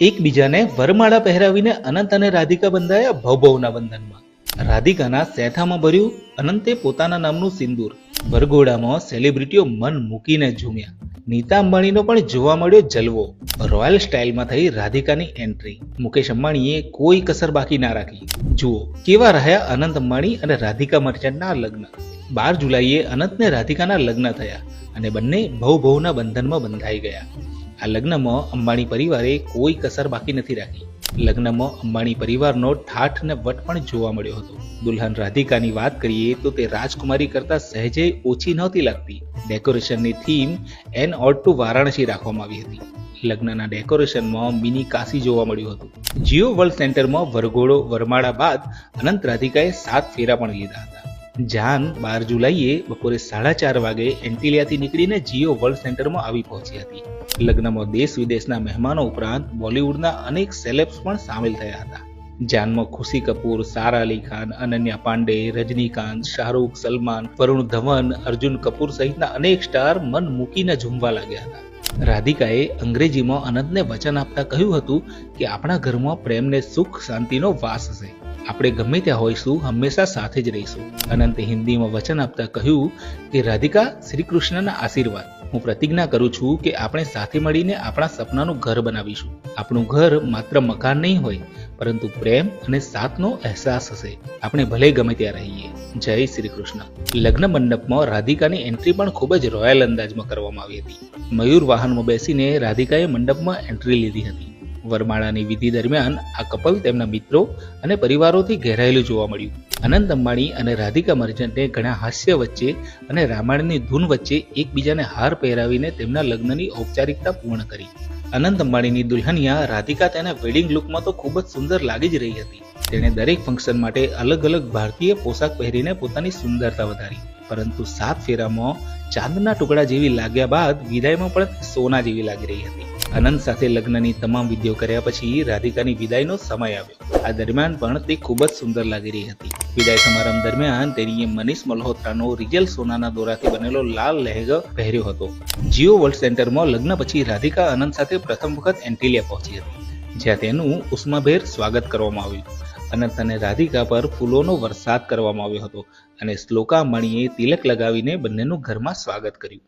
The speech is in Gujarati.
એકબીજાને વરમાળા પહેરાવીને અનંત અને રાધિકા બંધાયા ભવભવના બંધનમાં. રાધિકાના સેથામાં ભર્યું, અનંતે પોતાના નામનું સિંદૂર. વરઘોડામાં સેલિબ્રિટીઓ મન મૂકીને ઝૂમ્યા. નીતા અંબાણીનો પણ જોવા મળ્યો જલવો. રોયલ સ્ટાઇલમાં થઈ રાધિકાની એન્ટ્રી મુકેશ અંબાણીએ કોઈ કસર બાકી ના રાખી. જુઓ, કેવા રહ્યા અનંત અંબાણી અને રાધિકા મર્ચન્ટના લગ્ન. બાર જુલાઈએ અનંત ને રાધિકાના લગ્ન થયા અને બંને ભવભવના બંધનમાં બંધાઈ ગયા. આ લગ્નમાં અંબાણી પરિવારે કોઈ કસર બાકી નથી રાખી. લગ્નમાં અંબાણી પરિવારનો ઠાઠ ને વટ પણ જોવા મળ્યો હતો. દુલ્હન રાધિકાની વાત કરીએ તો તે રાજકુમારી કરતા સહેજે ઓછી નહોતી લાગતી. ડેકોરેશનની theme an ode to Varanasi રાખવામાં આવી હતી. લગ્નના ડેકોરેશનમાં મિની કાશી જોવા મળ્યું હતું. જીઓ વર્લ્ડ સેન્ટરમાં વરઘોડો, વરમાળા બાદ અનંત રાધિકાએ સાત ફેરા પણ લીધા હતા. જાન બાર જુલાઈએ બપોરે સાડા ચાર વાગે એન્ટિલિયાથી નીકળીને જીઓ વર્લ્ડ સેન્ટરમાં આવી પહોંચી હતી. લગ્નમાં દેશ વિદેશના મહેમાનો ઉપરાંત બોલિવૂડના અનેક સેલેબ્સ પણ સામેલ થયા હતા. જાનમાં ખુશી કપૂર, સારા અલી ખાન, અનન્યા પાંડે, રજનીકાંત, શાહરૂખ, સલમાન, વરુણ ધવન, અર્જુન કપૂર સહિતના અનેક સ્ટાર મન મૂકીને ઝૂમવા લાગ્યા હતા. રાધિકાએ અંગ્રેજીમાં અનંતને વચન આપતા કહ્યું હતું કે આપણા ઘરમાં પ્રેમને સુખ શાંતિનો વાસ હશે આપણે ગમે ત્યાં હોઈશું, હંમેશા સાથે જ રહીશું. અનંતે હિન્દીમાં વચન આપતા કહ્યું કે, રાધિકા, શ્રી કૃષ્ણના આશીર્વાદ. હું પ્રતિજ્ઞા કરું છું કે આપણે સાથે મળીને આપણા સપનાનું ઘર બનાવીશું. આપણું ઘર માત્ર મકાન નહીં હોય, પરંતુ પ્રેમ અને સાથનો અહેસાસ હશે. આપણે ભલે ગમે ત્યાં રહીએ. જય શ્રી કૃષ્ણ. લગ્ન મંડપમાં રાધિકાની એન્ટ્રી પણ ખૂબ જ રોયલ અંદાજમાં કરવામાં આવી હતી. મયુર વાહનમાં બેસીને રાધિકાએ મંડપમાં એન્ટ્રી લીધી હતી. વરમાળાની વિધિ દરમિયાન આ કપલ તેમના મિત્રો અને પરિવારોથી ઘેરાયેલું જોવા મળ્યું. અનંત અંબાણી અને રાધિકા મર્ચન્ટે ઘણા હાસ્ય વચ્ચે અને રામાયણની ધૂન વચ્ચે એકબીજાને હાર પહેરાવીને તેમના લગ્નની ઔપચારિકતા પૂર્ણ કરી. અનંત અંબાણીની દુલ્હનિયા રાધિકા તેના વેડિંગ લુકમાં તો ખૂબ જ સુંદર લાગી જ રહી હતી. તેણે દરેક ફંક્શન માટે અલગ અલગ ભારતીય પોશાક પહેરીને પોતાની સુંદરતા વધારી. પરંતુ સાત ફેરામાં ચાંદના ટુકડા જેવી લાગ્યા બાદ વિદાયમાં પણ સોના જેવી લાગી રહી હતી. અનંત સાથે લગ્નની તમામ વિધિઓ કર્યા પછી રાધિકાની વિદાયનો સમય આવ્યો. આ દરમિયાન પણ તે ખૂબ જ સુંદર લાગી રહી હતી. વિદાય સમારંભ દરમિયાન તેણીએ મનીષ મલ્હોત્રાનો રિજલ સોનાના દોરાથી બનેલો લાલ લહેંગો પહેર્યો હતો. જીઓ વર્લ્ડ સેન્ટરમાં લગ્ન પછી રાધિકા અનંત સાથે પ્રથમ વખત એન્ટિલિયા પહોંચી હતી, જ્યાં તેનું ઉષ્માભેર સ્વાગત કરવામાં આવ્યું. અનંત અને રાધિકા પર ફૂલોનો વરસાદ કરવામાં આવ્યો હતો અને શ્લોકા મણીએ તિલક લગાવીને બંનેનું ઘરમાં સ્વાગત કર્યું.